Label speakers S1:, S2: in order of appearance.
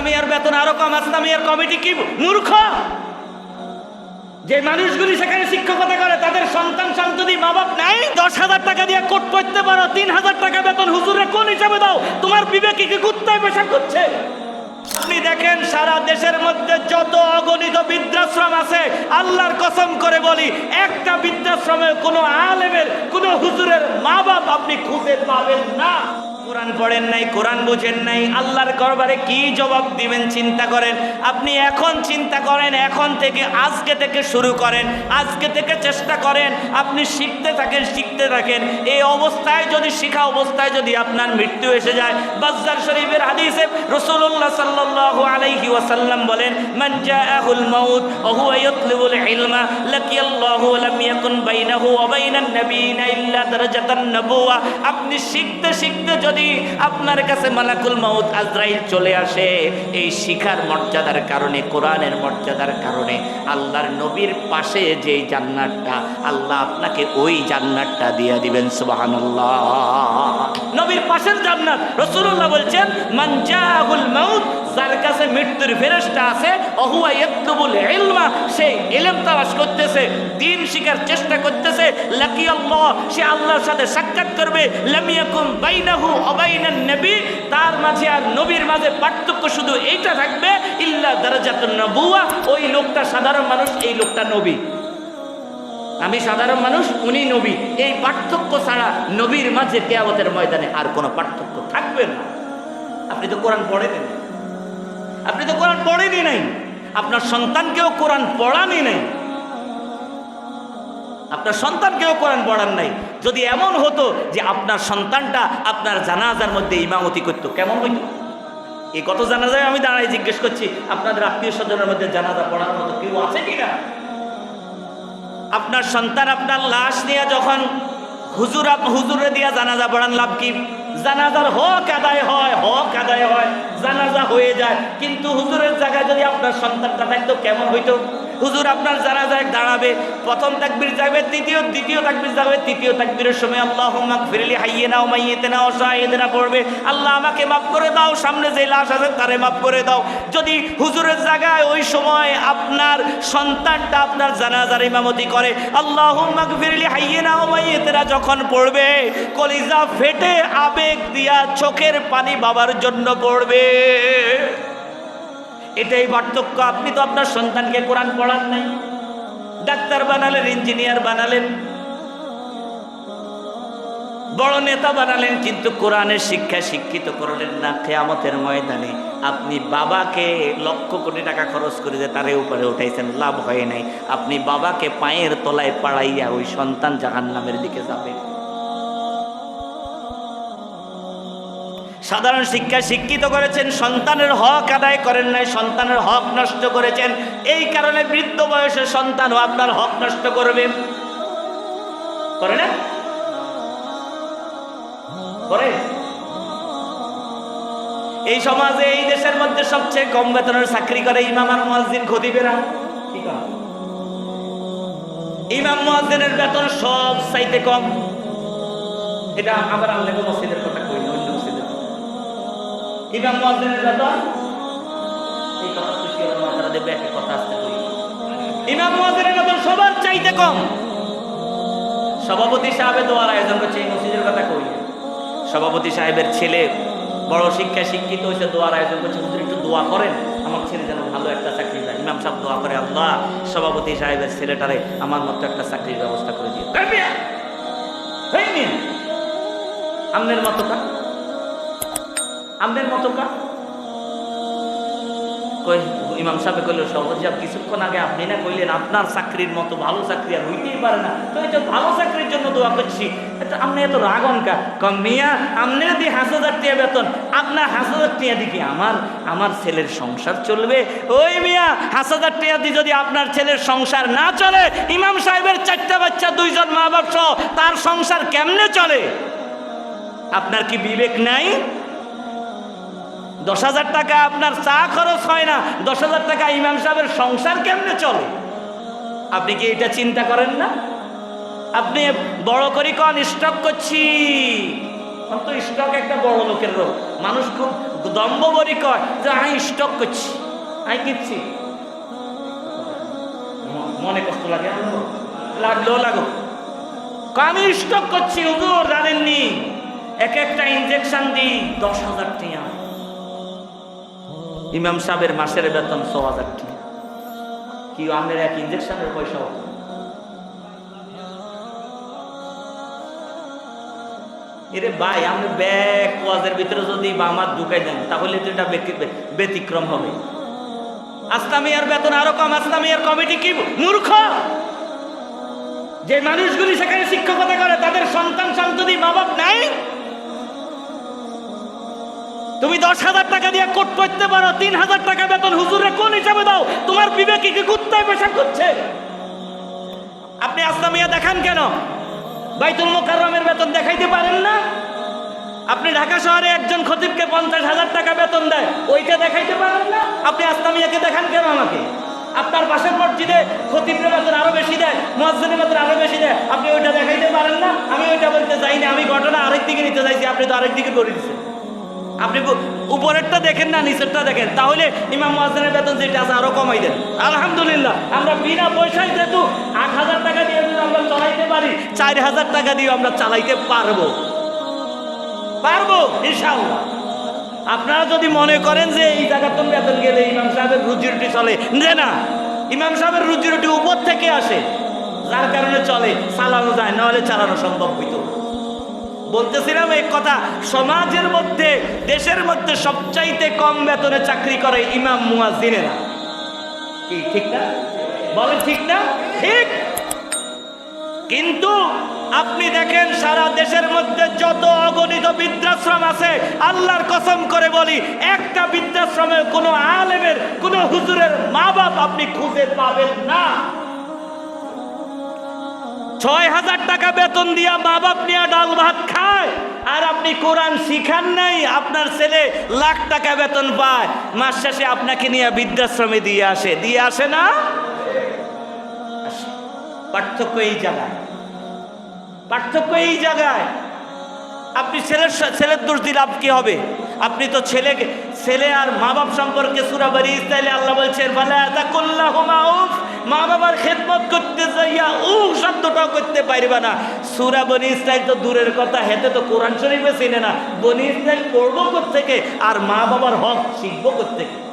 S1: আসলামিয়ার বেতন আরও কম আসলামিয়ার কমিটি কি মূর্খ? যে মানুষগুলি সেখানে শিক্ষকতা করে, তাদের সন্তান সন্ততি মা বাপ নাই, দশ হাজার টাকা দিয়ে কোট পড়তে পারো, তিন হাজার টাকা বেতন হুজুরে কোন হিসাবে দাও? তোমার বিবেকে কি কুত্তায় পেশা করছে? আপনি দেখেন, সারা দেশের মধ্যে যত অগণিত বৃদ্ধাশ্রম আছে, আল্লাহর কসম করে বলি, একটা বৃদ্ধাশ্রমে কোনো আলেমের, কোনো হুজুরের মা বাপ আপনি খুঁজে পাবেন না। কোরআন পড়েন নাই, কোরআন বুঝেন নাই, আল্লাহর করবারে কি জবাব দিবেন চিন্তা করেন? আপনি এখন চিন্তা করেন, এখন থেকে আজকে থেকে শুরু করেন, আজকে থেকে চেষ্টা করেন, আপনি শিখতে থাকেন শিখতে থাকেন। এই অবস্থায় যদি শিখা অবস্থায় যদি আপনার মৃত্যু এসে যায়, বাজ্জার শরীফের হাদিসে রসুল্লাহ সাল্লাল্লাহু আলাইহি ওয়াসাল্লাম বলেন জাআহুল মাউত হুয়া ইয়াতলুবুল ইলমা, লাকিয়াল্লাহু লাম বাইনাহু ওয়া বাইনান নাবিয়িনা আপনি শিখতে শিখতে যদি আপনার কাছে মালাকুল মাউত আজরাইল চলে আসে, এই শিখার মর্যাদার কারণে, কোরআনের মর্যাদার কারণে, আল্লাহর নবীর পাশে যে জান্নাতটা, আল্লাহ আপনাকে ওই জান্নাতটা দিয়ে দিবেন, সুবহানাল্লাহ। নবীর পাশের জান্নাত, রাসূলুল্লাহ বলছেন, মান জাহুল মাউত যার কাছে মৃত্যুর ফেরেশতা আছে, অহুয়া ইয়াতলুবুল ইলমা, সে ইলম তালাশ করতেছে, দিন শিখার চেষ্টা করতেছে, লাকি আল্লাহ, সে আল্লাহর সাথে সাক্ষাৎ করবে, লাম ইয়াকুম বাইনাহু ওয়া নবী, তার মাঝে আর নবীর মাঝে পার্থক্য শুধু এইটা থাকবে, ইল্লা দারাজাতুন নবুয়া, ওই লোকটা সাধারণ মানুষ, এই লোকটা নবী। আমি সাধারণ মানুষ, উনি নবী। এই পার্থক্য ছাড়া নবীর মাঝে কেয়ামতের ময়দানে আর কোনো পার্থক্য থাকবে না। আপনি তো কোরআন পড়েনি আপনি তো কোরআন পড়েনি নাই। আপনার সন্তানকেও কোরআন পড়ানি নাই। আপনার সন্তানকেও কোরআন পড়ান নাই। যদি এমন হতো যে আপনার সন্তানটা আপনার জানাজার মধ্যে ইমামতি করতো, কেমন হইতো? এই কত জানাজায় আমি দাঁড়াই জিজ্ঞেস করছি, আপনাদের আত্মীয় স্বজনের মধ্যে জানাজা পড়ার মতো কেউ আছে কিনা? আপনার সন্তান আপনার লাশ নিয়ে যখন হুজুর হুজুরে দিয়া জানাজা পড়ান, লাভ কি? জানাজার হক আদায় হয়, হক আদায় হয়, জানাজা হয়ে যায়। কিন্তু হুজুরের জায়গায় যদি আপনার সন্তানটা থাকতো, কেমন হইতো? হুজুর আপনার জানাজায় দাঁড়াবে, প্রথম তাকবির যাবে তৃতীয় দ্বিতীয় তাকবির যাবে, তৃতীয় তাকবিরের সময় আল্লাহ ফিরলি হাইয়ে নাও মাইয়েতে নাও শাহিদে না পড়বে। আল্লাহ আমাকে মাফ করে দাও, সামনে যে লাশ আছে তারে মাফ করে দাও। যদি হুজুরের জায়গায় ওই সময় আপনার সন্তানটা আপনার জানাজার ইমামতি করে আল্লাহ মাক ফিরলি হাইয়ে নাও মাইয়েতে না যখন পড়বে, কলিজা ফেটে আবেগ দিয়া চোখের পানি বাবার জন্য পড়বে। এটাই পার্থক্য। আপনি তো আপনার সন্তানকে কোরআন পড়ান নাই। ডাক্তার বানালেন, ইঞ্জিনিয়ার বানালেন, বড় নেতা বানালেন, কিন্তু কোরআনের শিক্ষা শিক্ষিত করলেন না। কেয়ামতের ময়দানে আপনি বাবাকে লক্ষ কোটি টাকা খরচ করে যে তারে উপরে উঠাইছেন, লাভ হয় নাই। আপনি বাবাকে পায়ের তলায় পাড়াইয়া ওই সন্তান জাহান্নামের দিকে যাবে সাধারণ শিক্ষা শিক্ষিত করেছেন, সন্তানের হক আদায় করেন নাই, সন্তানের হক নষ্ট করেছেন। এই কারণে বৃদ্ধ বয়সের সন্তানও আপনার হক নষ্ট করবে। করে না? করে? এই সমাজে, এই দেশের মধ্যে সবচেয়ে কম বেতনের চাকরি করে ইমাম আর মুয়াজ্জিন খতিবেরা। ইমাম মুয়াজ্জিনের বেতন সব চাইতে কম। এটা আবার আল্লাহ মসজিদের কথা ইমাম মুয়াজ্জিনের বেতন এই কথা হলো মাথারা দেবে একটা কথা আসতে কই ইমাম মুয়াজ্জিনের বেতন সবার চাইতে কম। সভাপতি সাহেবের দোয়ার আয়োজন করছে এই মসজিদের কথা কই? সভাপতি সাহেবের ছেলে বড় শিক্ষা শিক্ষিত হয়েছে দোয়ার আয়োজন করছে হুজুর একটু দোয়া করেন। আমার ছেলে যেন ভালো একটা চাকরি পায় ইমাম সাহেব দোয়া করে আল্লাহ সভাপতি সাহেবের ছেলেটারে আমার মতো একটা চাকরির ব্যবস্থা করে দিয়ে আমনের মতো কা আমনের মতো কা? ইমাম সাহেব কইল, সহজ কিছুক্ষণ আগে আপনি না কইলেন, আপনার চাকরির মতো ভালো চাকরি আর হইতেই পারে না। তো এটা ভালো চাকরির জন্য দোয়া করছি আপনি এত রাগন কা? কম, মিয়া আপনি যদি হাঁস হাজার টিয়া বেতন, আপনার হাঁস হাজার টিয়া দিকে আমার? আমার ছেলের সংসার চলবে? ওই মিয়া, হাঁস হাজার টিয়া দিয়ে যদি আপনার ছেলের সংসার না চলে, ইমাম সাহেবের চারটা বাচ্চা, দুইজন মা বাপ সহ, তার সংসার কেমনে চলে? আপনার কি বিবেক নাই? দশ হাজার টাকা আপনার চা খরচ হয় না, দশ হাজার টাকা ইমাম সাহেবের সংসার কেমনে চলে? আপনি কি এটা চিন্তা করেন না? আপনি বড় করি কন, স্টক করছি। স্টক একটা বড় লোকের রোগ। মানুষ খুব দম্ব বরি কয় যে আমি স্টক করছি আমি কিচ্ছি ম- মনে কষ্ট লাগে? লাগল, লাগো। আমি স্টক করছি, হুজুর, জানেননি। এক একটা ইনজেকশন দিই দশ হাজার টিয়া ইমাম সাহেবের মাসের বেতন ছ হাজার টিয়া কি আমাদের এক ইনজেকশনের পয়সা এরে ভাই আপনি ব্যাগ ভিতরে যদি আমার ঢুকাই দেন, তাহলে তো এটা ব্যতিক্রম হবে। আসলামিয়ার বেতন আরও কম আসলামিয়ার কমিটি কি মূর্খ? যে মানুষগুলি সেখানে শিক্ষকতা করে, তাদের সন্তান সন্ততি মা বাপ নাই? তুমি দশ হাজার টাকা দিয়ে কোট করতে পারো, তিন হাজার টাকা বেতন হুজুরে কোন হিসাবে দাও? তোমার বিবেকে কি কুত্তায় পেশাব করছে? আপনি আসলামিয়া দেখান কেন? বাইতুল মোকাররমের বেতন দেখাইতে পারেন না? আপনি ঢাকা শহরে একজন খতিবকে পঞ্চাশ হাজার টাকা বেতন দেয়, ওইটা দেখাইতে পারেন না? আপনি আসলামিয়াকে দেখান কেন আমাকে? আপনার পাশের মসজিদে খতিবের বেতন আরও বেশি দেয় মসজিদের বেতন আরও বেশি দেয়, আপনি ওইটা দেখাইতে পারেন না? আমি ওইটা বলতে চাই না আমি ঘটনা আরেক দিকে নিতে চাইছি আপনি তো আরেক দিকে করে দিচ্ছেন আপনি উপরেরটা দেখেন না, নিচেরটা দেখেন। তাহলে ইমাম মহাজনের বেতন যেটা আছে আরও কমাই দেন। আলহামদুলিল্লাহ, আমরা বিনা পয়সায় যেহেতু আট হাজার টাকা দিয়ে আমরা চালাইতে পারি, চার হাজার টাকা দিয়ে আমরা চালাইতে পারব। পারব, ইনশাআল্লাহ। আপনারা যদি মনে করেন যে এই জায়গার তো বেতন গেলে ইমাম সাহেবের রুজি রুটি চলে যে না। ইমাম সাহেবের রুজি রুটি উপর থেকে আসে, যার কারণে চলে, চালানো যায়, নাহলে চালানো সম্ভব হইতো। বলতেছিলাম এই কথা, সমাজের মধ্যে, দেশের মধ্যে সবচাইতে কম বেতনে চাকরি করে ইমাম মুয়াজিনেরা কি, ঠিক না? বলেন ঠিক না? ঠিক। কিন্তু আপনি দেখেন, সারা দেশের মধ্যে যত অগণিত বৃদ্ধাশ্রম আছে, আল্লাহর কসম করে বলি, একটা বৃদ্ধাশ্রমে কোনো আলেমের, কোনো হুজুরের মা বাপ আপনি খুঁজে পাবেন না। ছয় হাজার টাকা বেতন দিয়া মা বাপ নিয়ে ডাল ভাত খায়। আর আপনি কোরআন শিখান নাই, আপনার ছেলে লাখ টাকা বেতন পায়। মাস শেষে আপনাকে নিয়ে বৃদ্ধাশ্রমে দিয়ে আসে। দিয়ে আসে না। পার্থক্য এই জায়গায়। পার্থক্য এই জায়গায়। আপনি ছেলের ছেলের দোষ দিলে কি হবে? আপনি তো ছেলেকে ছেলে আর মা বাপ সম্পর্কে সুরাবারি ইসরায়েলে আল্লাহ বলছেন মা বাবার খেদমত করতে যাইয়া ও শব্দটাও করতে পারিবে না। সুরা বনি ইসরায়েল তো দূরের কথা, হেতে তো কোরআন শরীফে চিনে না। বনি ইসরায়েল পড়ব থেকে আর মা বাবার হক শিখব থেকে